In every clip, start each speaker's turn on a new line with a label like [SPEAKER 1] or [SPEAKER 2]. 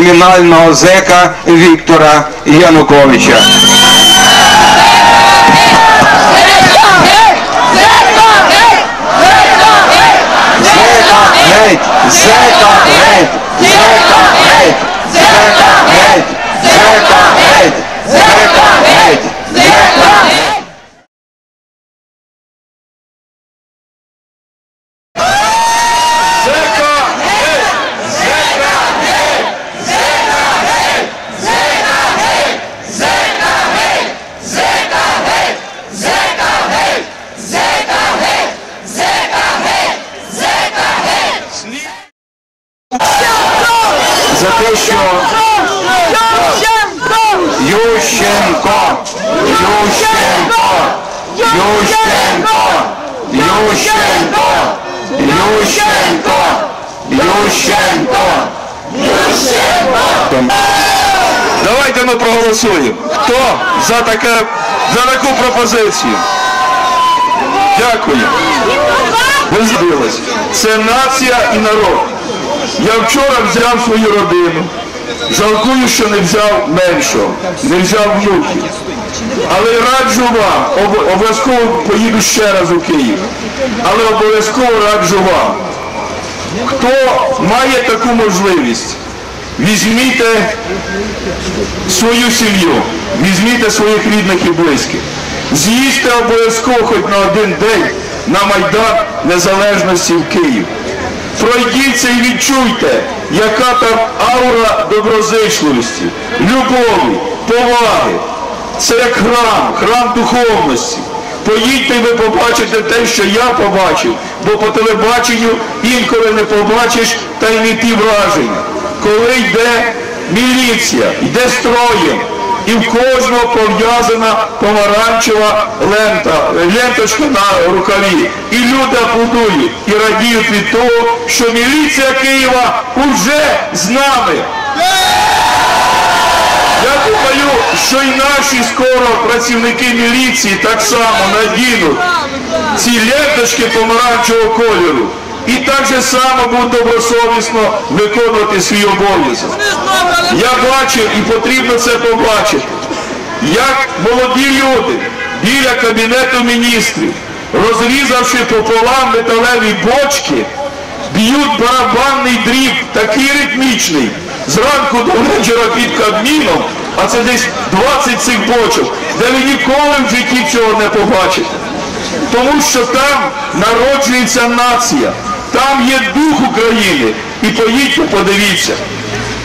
[SPEAKER 1] кримінального зека Віктора Януковича. Зека! Зека! Зека геть! Зека геть! Зека геть! Зека геть! Зека геть! За те, що Ющенко! Ющенко! Ющенко! Ющенко! Ющенко! Ющенко! Ющенко!
[SPEAKER 2] Давайте ми проголосуємо. Хто за таке, за таку пропозицію? Дякую. Ви збились. Це нація і народ. Я вчора взяв свою родину. Жалкую, що не взяв меншого, не взяв внуків. Але раджу вам, об- обов'язково поїду ще раз у Київ. Але обов'язково раджу вам. Хто має таку можливість, візьміте свою сім'ю, візьміть своїх рідних і близьких. З'їздьте обов'язково хоч на один день на Майдан Незалежності в Київ. Пройдіться і відчуйте, яка там аура доброзичливості, любові, поваги. Це як храм, храм духовності. Поїдьте і ви побачите те, що я побачив, бо по телебаченню інколи не побачиш та й не ті враження. Коли йде міліція, йде строєм, і в кожного пов'язана помаранчева лента, ленточка на рукаві. І люди аплодують і радіють від того, що міліція Києва уже з нами. Що і наші скоро працівники міліції так само надінуть ці ленточки помаранчевого кольору. І так же само будуть добросовісно виконувати свій обов'язок. Я бачив і потрібно це побачити, як молоді люди біля Кабінету міністрів, розрізавши пополам металеві бочки, б'ють барабанний дріб, такий ритмічний, зранку до вечора під Кабміном, а це десь 20 цих бочок, де ви ніколи в житті цього не побачите. Тому що там народжується нація, там є дух України. І поїдьте, подивіться.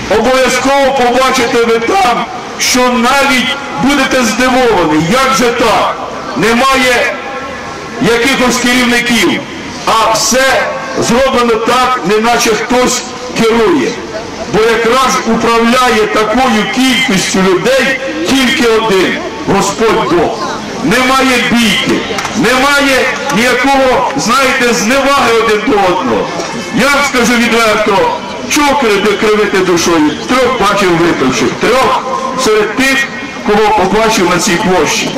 [SPEAKER 2] Обов'язково побачите ви там, що навіть будете здивовані, як же так? Немає якихось керівників, а все зроблено так, неначе хтось керує. Бо якраз управляє такою кількістю людей тільки один Господь Бог. Немає бійки, немає ніякого, знаєте, зневаги один до одного. Я вам скажу відверто, чого кри- кривити душою? Трьох бачив випивших, трьох серед тих, кого побачив на цій площі.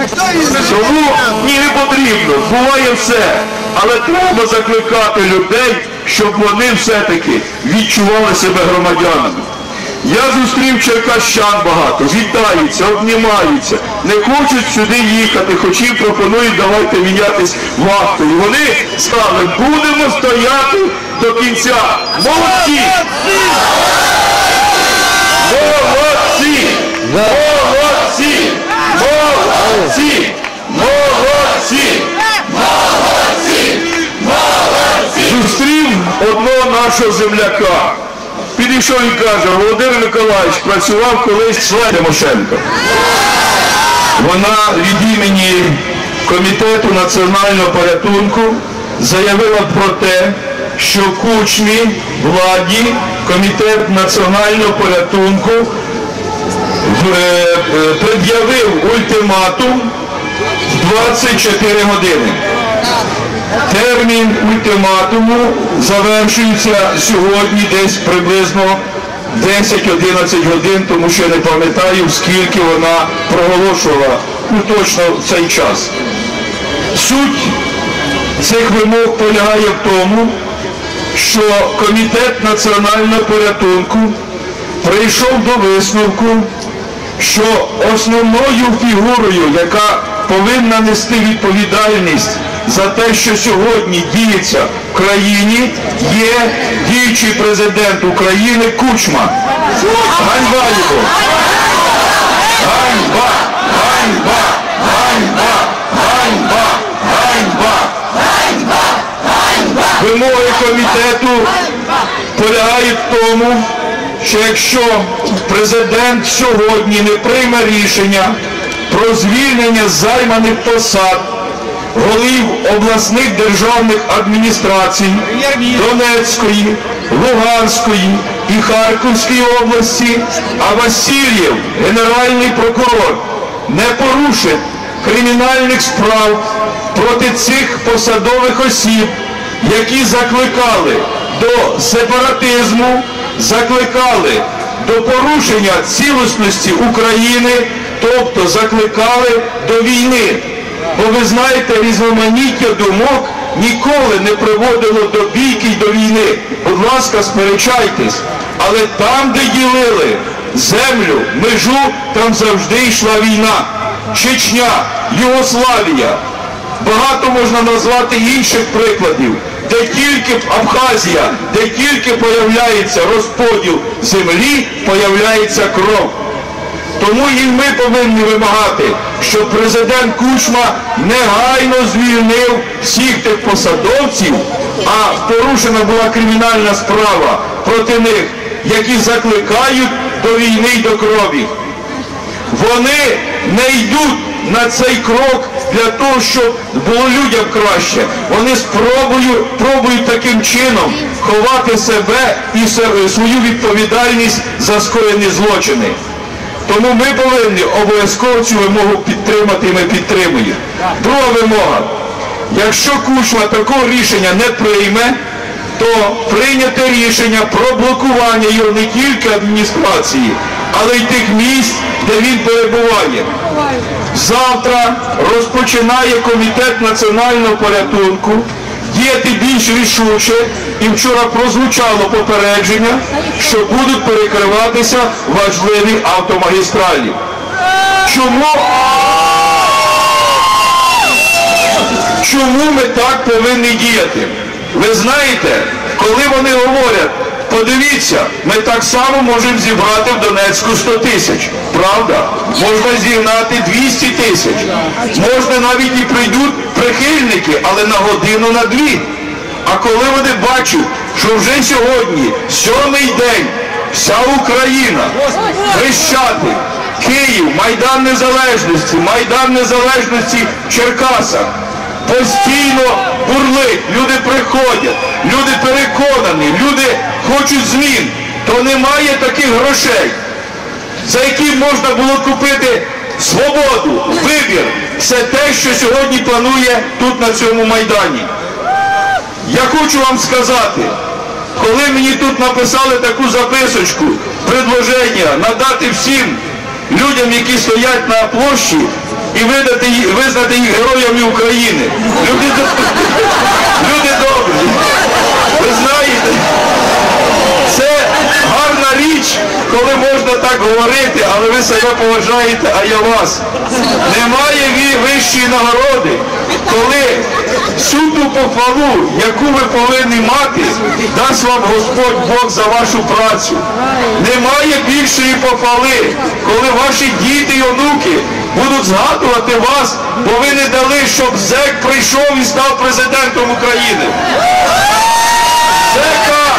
[SPEAKER 2] Тому ні, не потрібно, буває все. Але треба закликати людей, щоб вони все-таки відчували себе громадянами. Я зустрів черкащан багато, вітаються, обнімаються, не хочуть сюди їхати, хоч їм пропонують, давайте мінятись вахтою. Вони сказали, будемо стояти до кінця. Молодці! Молодці! Молодці! Молодці! Молодці! Зустрів одного нашого земляка. Підійшов і каже, Володимир Миколаївич працював колись член Тимошенко. Вона від імені Комітету національного порятунку заявила про те, що кучмі владі Комітет національного порятунку е, е, пред'явив ультиматум 24 години. Термін ультиматуму завершується сьогодні десь приблизно 10-11 годин, тому що я не пам'ятаю, скільки вона проголошувала ну, точно в цей час. Суть цих вимог полягає в тому, що Комітет національного порятунку прийшов до висновку, що основною фігурою, яка повинна нести відповідальність за те, що сьогодні діється в країні, є діючий президент України Кучма. Ганьба його! Ганьба! Ганьба! Ганьба! Ганьба! Ганьба! Вимоги комітету полягають в тому, що якщо президент сьогодні не прийме рішення про звільнення займаних посад голів обласних державних адміністрацій Донецької, Луганської і Харківської області, а Васильєв, генеральний прокурор, не порушить кримінальних справ проти цих посадових осіб, які закликали до сепаратизму, закликали до порушення цілісності України, тобто закликали до війни. Бо ви знаєте, різноманіття думок ніколи не приводило до бійки й до війни. Будь ласка, сперечайтесь. Але там, де ділили землю, межу, там завжди йшла війна. Чечня, Югославія. Багато можна назвати інших прикладів, де тільки Абхазія, де тільки появляється розподіл землі, появляється кров. Тому і ми повинні вимагати, щоб президент Кучма негайно звільнив всіх тих посадовців, а порушена була кримінальна справа проти них, які закликають до війни й до крові. Вони не йдуть на цей крок для того, щоб було людям краще. Вони спробують, пробують таким чином ховати себе і свою відповідальність за скоєні злочини. Тому ми повинні обов'язково цю вимогу підтримати і ми підтримуємо. Друга вимога. Якщо Кучма такого рішення не прийме, то прийняти рішення про блокування його не тільки адміністрації, але й тих місць, де він перебуває. Завтра розпочинає комітет національного порятунку діяти більш рішуче, і вчора прозвучало попередження, що будуть перекриватися важливі автомагістралі. Чому? Чому ми так повинні діяти? Ви знаєте, коли вони говорять, подивіться, ми так само можемо зібрати в Донецьку 100 тисяч. Правда? Можна зігнати 200 тисяч. Можна навіть і прийдуть прихильники, але на годину на дві. А коли вони бачать, що вже сьогодні, сьомий день, вся Україна, Хрещатик, Київ, Майдан Незалежності, Майдан Незалежності в Черкасах, постійно бурлить, люди приходять, люди переконані, люди хочуть змін, то немає таких грошей, за які можна було купити свободу, вибір, все те, що сьогодні планує тут на цьому майдані. Я хочу вам сказати, коли мені тут написали таку записочку, предложення надати всім людям, які стоять на площі, і видати, визнати їх героями України. Люди, люди добрі. Ви знаєте, це гарна річ, коли можна так говорити, але ви себе поважаєте, а я вас. Немає вищої нагороди, коли всю ту похвалу, яку ви повинні мати, дасть вам Господь Бог за вашу працю. Немає більшої похвали, коли ваші діти і онуки будуть згадувати вас, бо ви не дали, щоб ЗЕК прийшов і став президентом України. ЗЕКа!